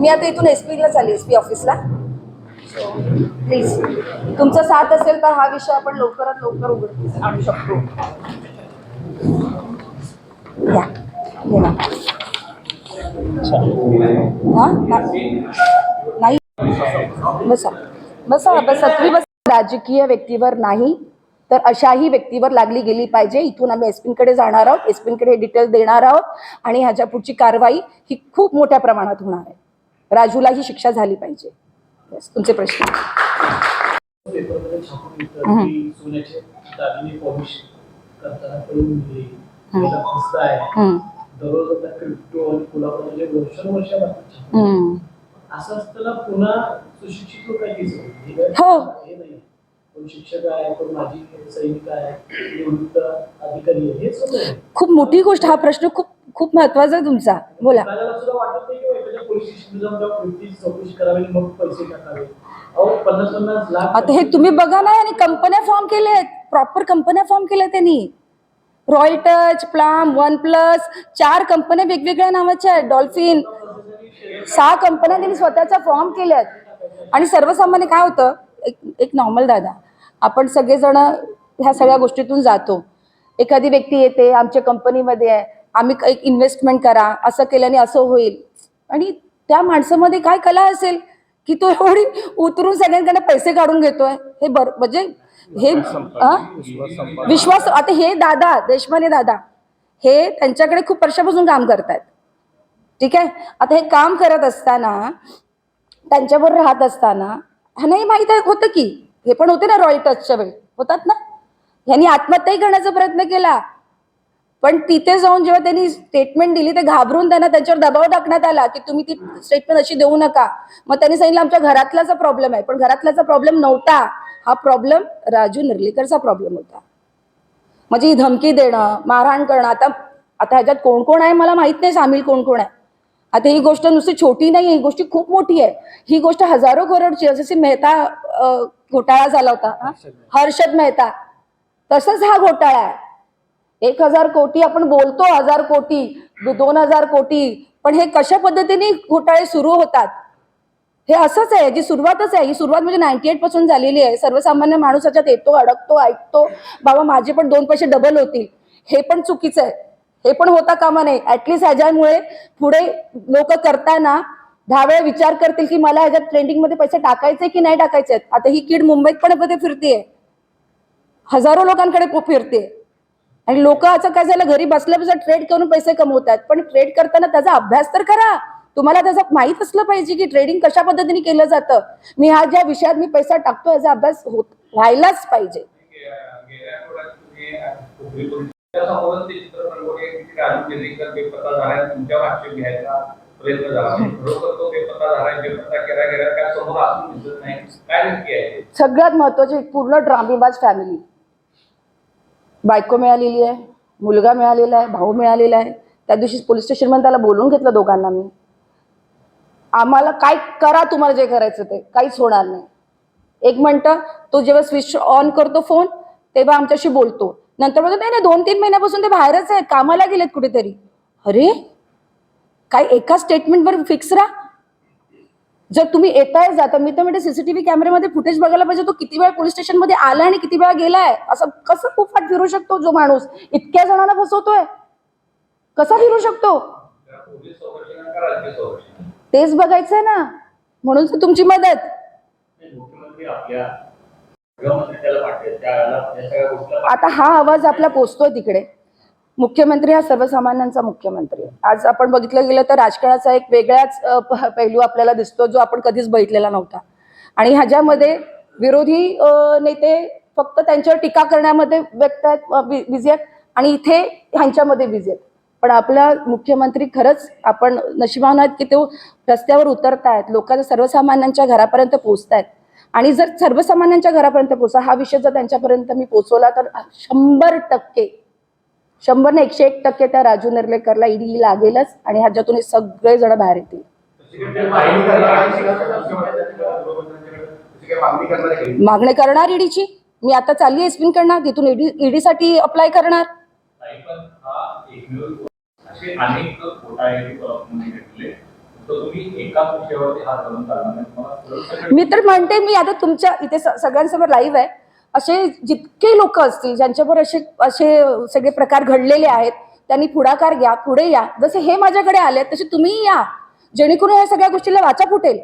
मी आता इथून एस पीला चालली एस पी ऑफिसला प्लीज तुमचा साथ असेल तर हा विषय आपण लवकरात लवकर उघड आणू शकतो. या. नाही. बसा. बसा बसा. तुम्ही बस. राजकीय व्यक्तीवर नाही. तर अशाही व्यक्तीवर लागली गेली पाहिजे. इथून आम्ही एसपींकडे जाणार आहोत. एसपींकडे डिटेल देणार आहोत. आणि ह्याच्या पुढची कारवाई ही खूप मोठ्या प्रमाणात होणार आहे. राजूला ही शिक्षा झाली पाहिजे. तुमचे प्रश्न. हे हो. हे कोण शिक्षक आहे कोण माजी सैनिक आहे निवृत्त अधिकारी आहे हे सगळं आहे. खूप मोठी गोष्ट हा प्रश्न खूप खूप महत्त्वाचा आहे तुमचा. बोला. एखाद्याला सुद्धा वाटत नाही की एखाद्या पोलीस स्टेशन जाऊन त्या वृत्तीची चौकशी करावी आणि मग पैसे टाकावे. अहो पन्नास पन्नास लाख आता हे तुम्ही बघा ना आणि कंपन्या फॉर्म केल्या आहेत. प्रॉपर कंपन्या फॉर्म केल्या त्यांनी. Royal Touch Palm one plus चार कंपन्या वेगवेगळ्या नावाच्या आहेत. डॉल्फिन सहा कंपन्या त्यांनी स्वतःचा फॉर्म केल्यात आणि सर्वसामान्य काय होतं? एक एक नॉर्मल दादा. आपण सगळेजण ह्या सगळ्या गोष्टीतून जातो. एखादी व्यक्ती येते आमच्या कंपनीमध्ये आहे आम्ही एक इन्व्हेस्टमेंट करा असं केल्याने असं होईल. आणि त्या माणसामध्ये काय कला असेल? की तो एवढी उतरून सगळ्यांकडे पैसे काढून घेतोय. हे बर म्हणजे हे? विश्वास आता हे दादा देशमाने दादा हे त्यांच्याकडे खूप वर्षापासून काम करतायत. ठीक आहे? आता हे काम करत असताना त्यांच्याबरोबर राहत असताना ह्यांनाही माहीत होतं की हे पण होते ना रॉयल टचच्या वेळी. होतात ना? ह्यांनी आत्महत्याही करण्याचा प्रयत्न केला. पण तिथे जाऊन जेव्हा त्यांनी स्टेटमेंट दिली ते घाबरून त्यांना त्यांच्यावर दबाव टाकण्यात आला की तुम्ही ती स्टेटमेंट अशी देऊ नका. मग त्यांनी सांगितलं आमच्या घरातलाचा प्रॉब्लेम आहे. पण घरातलाचा प्रॉब्लेम नव्हता. हा प्रॉब्लेम राजू निर्लेकरचा प्रॉब्लेम होता. म्हणजे ही धमकी देणं मारहाण करणं आता आता ह्याच्यात कोण कोण आहे मला माहीत नाही सामील कोण कोण आहे. आता ही गोष्ट नुसती छोटी नाही ही गोष्ट खूप मोठी आहे. ही गोष्ट हजारो करोडची जसे मेहता घोटाळा झाला होता? हर्षद मेहता. तसंच हा घोटाळा आहे. एक हजार कोटी आपण बोलतो हजार कोटी दोन हजार कोटी पण हे कशा पद्धतीने घोटाळे सुरू होतात? हे असंच आहे जी सुरुवातच आहे. ही सुरुवात म्हणजे नाईन्टी एटपासून झालेली आहे. सर्वसामान्य माणूस याच्यात येतो अडकतो ऐकतो. बाबा माझे पण दोन पैसे डबल होतील. हे पण चुकीचं आहे. हे पण होता कामा नये. ऍटलिस्ट ह्याच्यामुळे पुढे लोक करताना दहा वेळा विचार करतील की मला ह्याच्यात ट्रेंडिंगमध्ये पैसे टाकायचे की नाही टाकायचे आहेत. आता ही किड मुंबईत पण मध्ये फिरतीये. हजारो लोकांकडे फिरते आणि लोक असं काय झालं? घरी बसल्या बसल्या ट्रेड करून पैसे कमवतात. पण ट्रेड करताना त्याचा अभ्यास तर करा. तुम्हाला त्याचं माहीत असलं पाहिजे की ट्रेडिंग कशा पद्धतीने केलं जातं. मी हा ज्या विषयात मी पैसा टाकतो याचा अभ्यास होत व्हायलाच पाहिजे. तुमच्यावर आक्षेप घ्यायचा प्रयत्न झाला खरोखर तो बेपत्ता झालाय बेपत्ता केला गेला काय समोर असून दिसत नाही काय नक्की आहे सगळ्यात महत्वाची पूर्ण ड्रामीबाज फॅमिली बायको मिळालेली आहे मुलगा मिळालेला आहे भाऊ मिळालेला आहे. त्या दिवशी पोलीस स्टेशनमध्ये त्याला बोलून घेतलं दोघांना मी. आम्हाला काय करा तुम्हाला जे करायचं ते काहीच होणार नाही. एक मिनटं तो जेव्हा स्विच ऑन करतो फोन तेव्हा आमच्याशी बोलतो. नंतर बोलतो नाही नाही दोन तीन महिन्यापासून ते बाहेरच आहेत कामाला गेलेत कुठेतरी. अरे काय एका स्टेटमेंटवर फिक्स राहा. जर तुम्ही येताय जाता मी तर म्हणते सीसीटीव्ही कॅमेऱ्यामध्ये फुटेज बघायला पाहिजे तो किती वेळा पोलीस स्टेशनमध्ये आला आणि किती वेळा गेलाय? असं कसं खूप फाट फिरू शकतो जो माणूस? इतक्या जणांना फसवतोय. कसा फिरू शकतो? तेच बघायचंय ना. म्हणून तुमची मदत. गोष्टीला आता हा आवाज आपला पोचतोय तिकडे. मुख्यमंत्री हा सर्वसामान्यांचा मुख्यमंत्री आहे. आज आपण बघितलं गेलं तर राजकारणाचा एक वेगळाच पैलू आपल्याला दिसतो जो आपण कधीच बघितलेला नव्हता. आणि ह्याच्यामध्ये विरोधी नेते फक्त त्यांच्यावर टीका करण्यामध्ये व्यक्त आहेत बिझी आहेत आणि इथे ह्यांच्यामध्ये बिझी आहेत. पण आपला मुख्यमंत्री खरंच आपण नशिबान आहेत की तो रस्त्यावर उतरतायत लोकांच्या सर्वसामान्यांच्या घरापर्यंत पोहोचतायत. आणि जर सर्वसामान्यांच्या घरापर्यंत पोहोचा हा विषय जर त्यांच्यापर्यंत मी पोहोचवला तर शंभर टक्के शंभर ने एकशे एक टक्के त्या राजू निर्लेकरला ईडी लागेलच आणि ह्याच्यातून हे सगळे जण बाहेर येतील. मागणी करणार ईडीची? मी आता चालली स्पिन करणार तिथून ईडी ईडीसाठी अप्लाय करणार. मी तर म्हणते मी आता तुमच्या इथे सगळ्यांसमोर लाईव्ह आहे. असे जितके लोक असतील ज्यांच्यावर असे असे सगळे प्रकार घडलेले आहेत त्यांनी पुढाकार घ्या पुढे या. जसे हे माझ्याकडे आले तसे तुम्ही या. जेणेकरून या सगळ्या गोष्टीला वाचा फुटेल.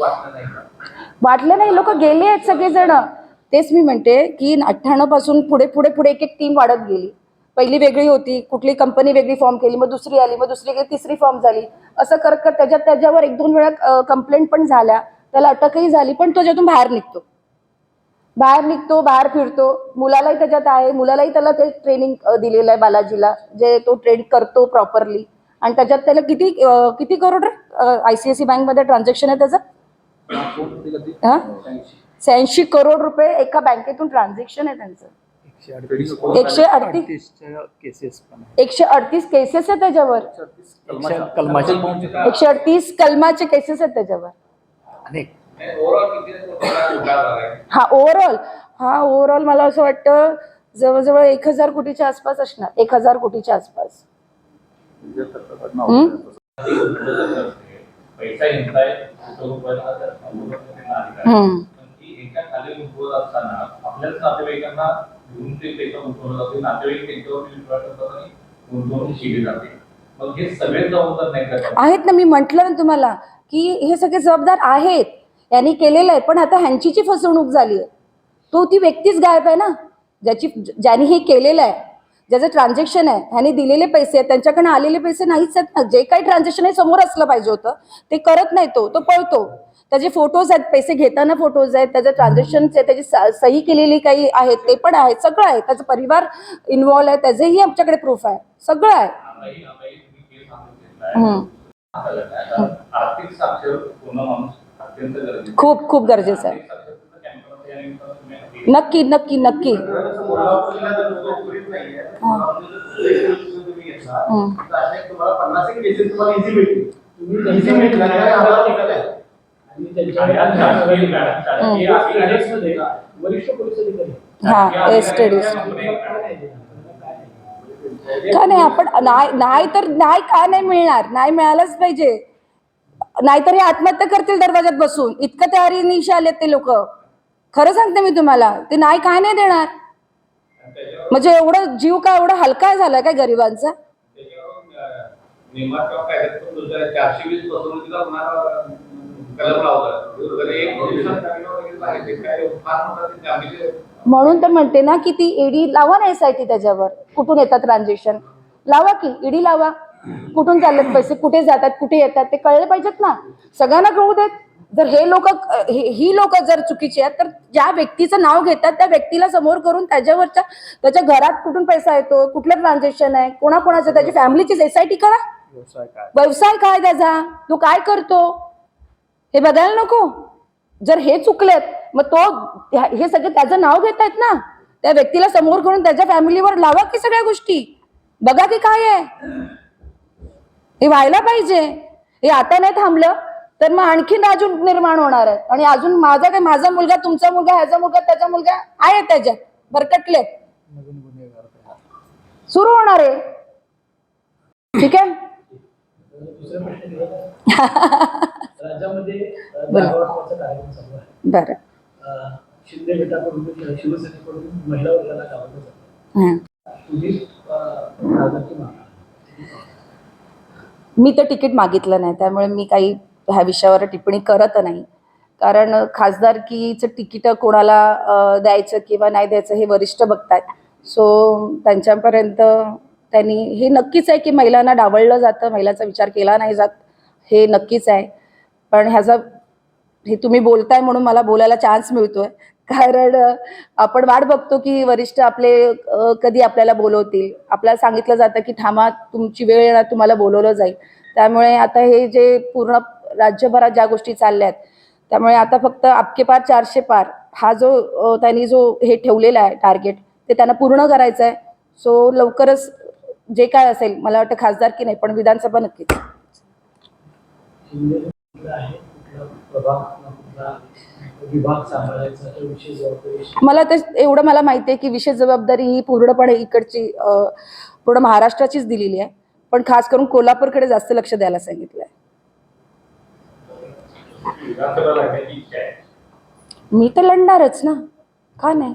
वाटलं नाही वाटलं नाही. लोक गेले आहेत सगळेजण. तेच मी म्हणते की अठ्ठ्याण्णवपासून पुढे पुढे पुढे एक एक टीम वाढत गेली. पहिली वेगळी होती कुठली कंपनी वेगळी फॉर्म केली मग दुसरी आली मग दुसरी गेली तिसरी फॉर्म झाली. असं करत करत त्याच्यात त्याच्यावर एक दोन वेळा कंप्लेंट पण झाल्या. त्याला अटकही झाली पण तो त्याच्यातून बाहेर निघतो. बाहेर निघतो बाहेर फिरतो. मुलालाही त्याच्यात आहे मुलालाही त्याला ते ट्रेनिंग दिलेलं आहे बालाजीला जे तो ट्रेन करतो प्रॉपरली आणि त्याच्यात त्याला किती किती crore I C I C बँकमध्ये ट्रान्झॅक्शन आहे त्याचं? हा? शहाऐंशी करोड रुपये एका बँकेतून ट्रान्झॅक्शन आहे त्यांचं. एकशे अडतीस केसेस एकशे अडतीस केसेस आहेत. त्याच्यावर? एकशे अडतीस कलमाचे केसेस आहेत त्याच्यावर. हा ओव्हरऑल हा ओव्हरऑल मला असं वाटतं जवळजवळ एक हजार कोटीच्या आसपास असणार. एक हजार कोटीच्या आसपास. हम्म? पैसा घेताय ते पैसा गुंतवलं जाते नातेवाईक त्यांच्यावर विश्वास करतात आणि गुंतवणूक केली जाते. मग हे सगळे जबाबदार नाही का आहेत ना मी म्हटलं ना तुम्हाला की हे सगळे जबाबदार आहेत. यांनी केलेलं आहे पण आता ह्यांची फसवणूक झाली आहे. तो ती व्यक्तीच गायब आहे ना? ज्याची ज्यांनी हे केलेलं आहे. ज्याचं ट्रान्झॅक्शन आहे ह्यांनी दिलेले पैसे आहेत त्यांच्याकडनं आलेले पैसे नाहीच आहेत ना. जे काही ट्रान्झॅक्शन आहे समोर असलं पाहिजे होतं ते करत नाही तो तो पळतो. त्याचे फोटोज आहेत पैसे घेताना फोटोज आहेत त्याचं ट्रान्झॅक्शनचे त्याची सही केलेली काही आहेत ते पण आहेत सगळं आहे. त्याचा परिवार इन्व्हॉल्व आहे त्याचेही आमच्याकडे प्रूफ आहे. सगळं आहे. खूप खूप गरजेचं आहे. नक्की नक्की नक्की. हा. नाही. का नाही आपण नाही नाही तर नाही का नाही मिळणार? नाही मिळालंच पाहिजे. नाहीतर हे आत्महत्या करतील दरवाजात बसून. इतकं तयारीनिशी आलेत ते लोक. खरं सांगते मी तुम्हाला ते नाही काय नाही देणार. म्हणजे एवढं जीव का एवढा हलका झालाय काय गरिबांचा? म्हणून तर म्हणते ना की ती ईडी लावा ना एस आय टी त्याच्यावर. कुठून येतात ट्रान्झॅक्शन लावा की ईडी लावा. कुठून चाललेत पैसे? कुठे जातात? कुठे येतात? ते कळले पाहिजेत ना. सगळ्यांना कळू देत. जर हे लोक ही लोक जर चुकीची आहेत तर ज्या व्यक्तीचं नाव घेतात त्या व्यक्तीला समोर करून त्याच्यावरच्या त्याच्या घरात कुठून पैसा येतो कुठलं ट्रान्झॅक्शन आहे कोणाकोणाचं त्याची फॅमिलीची एस आय टी करा व्यवसाय काय त्याचा? तो काय करतो? हे बघायला नको. जर हे चुकलेत मग तो हे सगळे त्याचं नाव घेत आहेत ना त्या व्यक्तीला समोर करून त्याच्या फॅमिलीवर लावा की सगळ्या गोष्टी? बघा की काय आहे. हे व्हायला पाहिजे. हे आता नाही थांबलं. तर मग आणखीन अजून निर्माण होणार आहे. आणि अजून माझा काय माझा मुलगा तुमचा मुलगा ह्याचा मुलगा त्याचा मुलगा आहे त्याच्यात भरकटले सुरू होणार आहे. ठीक आहे? बर. बोला. बरं मी तर तिकीट मागितलं नाही त्यामुळे मी काही ह्या विषयावर टिप्पणी करत नाही. कारण खासदारकीचं तिकीट कोणाला द्यायचं किंवा नाही द्यायचं हे वरिष्ठ बघतात सो त्यांच्यापर्यंत त्यांनी हे नक्कीच आहे की महिलांना डावळलं जातं महिलांचा विचार केला नाही जात हे नक्कीच आहे. पण ह्याचा हे तुम्ही बोलताय म्हणून मला बोलायला चान्स मिळतोय. कारण आपण वाट बघतो की वरिष्ठ आपले कधी आपल्याला बोलवतील. आपल्याला सांगितलं जातं की थांबा तुमची वेळ येणार तुम्हाला बोलवलं जाईल. त्यामुळे आता हे जे पूर्ण राज्यभरात ज्या गोष्टी चालल्या आहेत त्यामुळे आता फक्त आपके पार चारशे पार हा जो त्यांनी जो हे ठेवलेला आहे टार्गेट ते त्यांना पूर्ण करायचं आहे सो लवकरच जे काय असेल मला वाटतं खासदार की नाही पण विधानसभा नक्कीच. मला ते एवढं मला माहिती आहे की विशेष जबाबदारी ही पूर्णपणे इकडची पूर्ण महाराष्ट्राचीच दिलेली आहे. पण खास करून कोल्हापूरकडे जास्त लक्ष द्यायला सांगितलं आहे विधानसभा लढण्याची इच्छा आहे मी तर लढणारच ना. का नाही?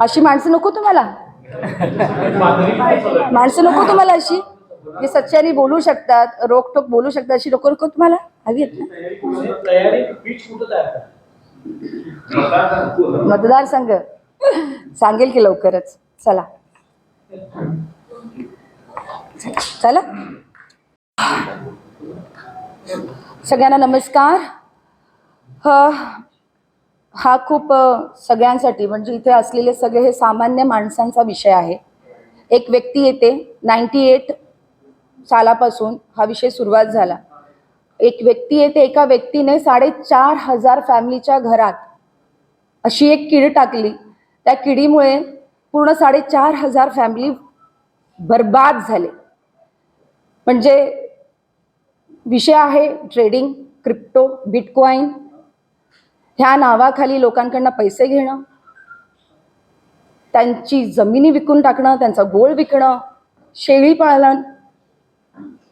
अशी माणसं नको तुम्हाला? माणसं नको तुम्हाला अशी? जे सच्च्याने बोलू शकतात रोकटोक बोलू शकतात अशी लोक नको तुम्हाला? हवी आहेत ना? मतदारसंघ. सांगेल की लवकरच. चला. चला. सगळ्यांना नमस्कार. ह- हा खूप सगळ्यांसाठी म्हणजे इथे असलेले सगळे हे सामान्य माणसांचा विषय आहे. एक व्यक्ती येते नाईन्टी एट सालापासून हा विषय सुरुवात झाला. एक व्यक्ती येते एका व्यक्तीने साडेचार हजार फॅमिलीच्या घरात अशी एक कीड टाकली. त्या किडीमुळे पूर्ण साडेचार हजार फॅमिली बर्बाद झाले. म्हणजे विषय आहे ट्रेडिंग क्रिप्टो बिटकॉईन ह्या नावाखाली लोकांकडनं पैसे घेणं. त्यांची जमिनी विकून टाकणं त्यांचा गोळ विकणं शेळी पाळणं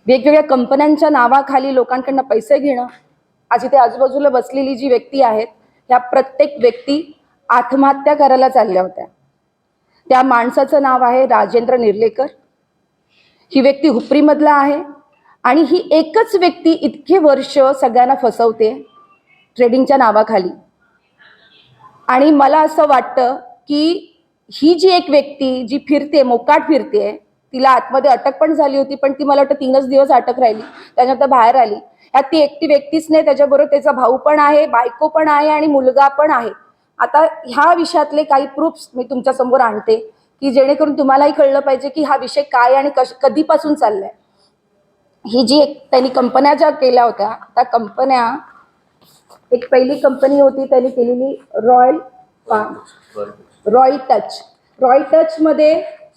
वेगवेगळ्या कंपन्यांच्या नावाखाली लोकांकडनं पैसे घेणं. आज इथे आजूबाजूला बसलेली जी व्यक्ती आहेत ह्या प्रत्येक व्यक्ती आत्महत्या करायला चालल्या होत्या. त्या माणसाचं नाव आहे राजेंद्र निर्लेकर. ही व्यक्ती हुपरीमधला आहे. आणि ही एकच व्यक्ती इतके वर्ष सगळ्यांना फसवते ट्रेडिंगच्या नावाखाली. आणि मला असं वाटतं की ही जी एक व्यक्ती जी फिरते मोकाट फिरते तिला आतमध्ये अटक पण झाली होती पण ती मला वाटतं तीनच दिवस अटक राहिली त्याच्यानंतर बाहेर आली. ह्यात ती एकटी व्यक्तीच नाही त्याच्याबरोबर त्याचा भाऊ पण आहे बायको पण आहे आणि मुलगा पण आहे. आता ह्या विषयातले काही प्रूफ्स मी तुमच्यासमोर आणते की जेणेकरून तुम्हालाही कळलं पाहिजे की हा विषय काय आणि कश कधीपासून चाललाय. ही जी एक त्यांनी कंपन्या ज्या केल्या होत्या त्या कंपन्या एक पहिली कंपनी होती त्यांनी केलेली रॉयल रॉयल टच रॉयल टचमध्ये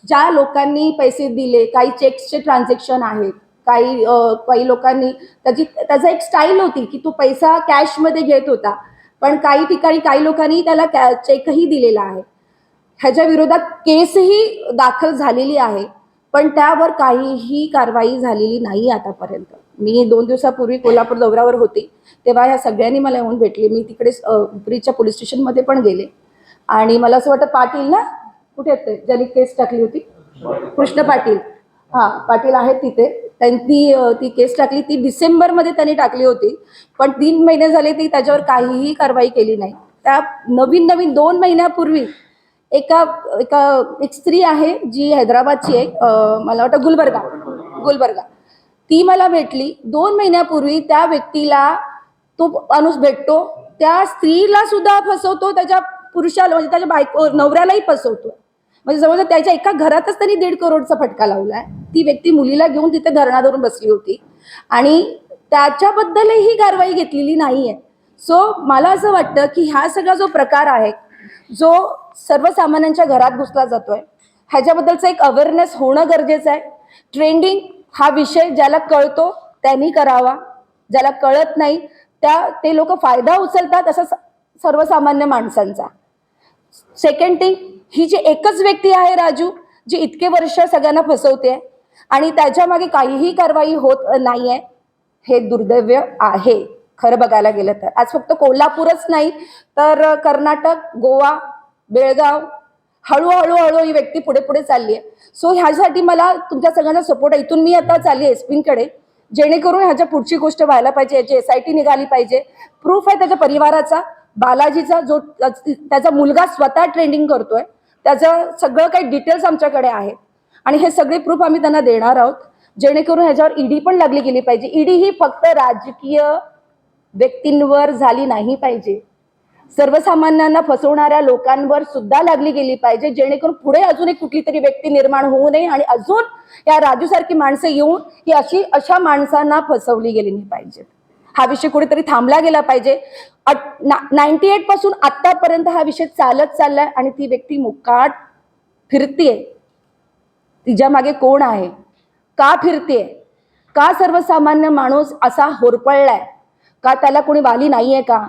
ज्या लोकांनी पैसे दिले काही चेक्सचे ट्रान्झॅक्शन आहेत काही काही लोकांनी त्याची त्याचा एक स्टाईल होती की तो पैसा कॅशमध्ये घेत होता पण काही ठिकाणी काही लोकांनी त्याला कॅ चेकही दिलेला आहे. ह्याच्या विरोधात केसही दाखल झालेली आहे. पण त्यावर काहीही कारवाई झालेली नाही आतापर्यंत. मी दोन दिवसापूर्वी कोल्हापूर दौऱ्यावर होती तेव्हा ह्या सगळ्यांनी मला येऊन भेटले. मी तिकडे अ, पोलीस स्टेशनमध्ये पण गेले. आणि मला असं वाटतं पाटील ना कुठे येते ते? ज्यांनी केस टाकली होती? कृष्ण पाटील. हां पाटील आहेत तिथे. त्यांनी ती केस टाकली. ती डिसेंबरमध्ये त्यांनी टाकली होती. पण तीन महिने झाले ती त्याच्यावर काहीही कारवाई केली नाही. त्या नवीन नवीन दोन महिन्यापूर्वी एका एका एक स्त्री आहे जी हैदराबादची आहे मला वाटतं गुलबर्गा गुलबर्गा. ती मला भेटली. दोन महिन्यापूर्वी त्या व्यक्तीला तो माणूस भेटतो. त्या स्त्रीला सुद्धा फसवतो त्याच्या पुरुषाला म्हणजे त्याच्या बायको नवऱ्यालाही फसवतो. म्हणजे जवळजवळ त्याच्या एका घरातच त्यांनी दीड करोडचा फटका लावलाय. ती व्यक्ती मुलीला घेऊन तिथे धरणा धरून बसली होती. आणि त्याच्याबद्दलही कारवाई घेतलेली नाहीये. सो मला असं वाटतं की ह्या सगळा जो प्रकार आहे जो सर्वसामान्यांच्या घरात घुसला जातोय. ह्याच्याबद्दलचं एक अवेअरनेस होणं गरजेचं आहे. ट्रेंडिंग हा विषय ज्याला कळतो त्यांनी करावा. ज्याला कळत नाही त्या ते लोक फायदा उचलतात असा स- सर्वसामान्य माणसांचा. सेकंड थिंग ही जी एकच व्यक्ती आहे राजू जी इतके वर्ष सगळ्यांना फसवते आणि त्याच्यामागे काहीही कारवाई होत नाही आहे हे दुर्दैव्य आहे. खरं बघायला गेलं तर. आज फक्त कोल्हापूरच नाही तर कर्नाटक गोवा बेळगाव हळूहळू हळू ही व्यक्ती पुढे पुढे चालली आहे. सो ह्यासाठी मला तुमच्या सगळ्यांचा सपोर्ट आहे. इथून मी आता चालली एस एसपींकडे जेणेकरून ह्याच्या पुढची गोष्ट व्हायला पाहिजे याची एस आय टी निघाली पाहिजे. प्रूफ आहे त्याच्या परिवाराचा बालाजीचा जो त्याचा मुलगा स्वतः ट्रेंडिंग करतोय. त्याचं सगळं काही डिटेल्स आमच्याकडे आहेत. आणि हे सगळे प्रूफ आम्ही त्यांना देणार आहोत. जेणेकरून ह्याच्यावर ईडी पण लागली गेली पाहिजे. ईडी ही फक्त राजकीय व्यक्तींवर झाली नाही पाहिजे. सर्वसामान्यांना फसवणाऱ्या लोकांवर सुद्धा लागली गेली पाहिजे जेणेकरून पुढे अजून एक कुठली तरी व्यक्ती निर्माण होऊ नये आणि अजून या राजूसारखी माणसं येऊन ही अशी अशा माणसांना फसवली गेली नाही पाहिजे. हा विषय कुठेतरी थांबला गेला पाहिजे. नाईन्टी एटपासून आतापर्यंत हा विषय चालत चाललाय आणि ती व्यक्ती मुकाट फिरतीये. तिच्यामागे कोण आहे? का फिरतीये? का सर्वसामान्य माणूस असा होरपळलाय? का त्याला कुणी वाली नाहीये का?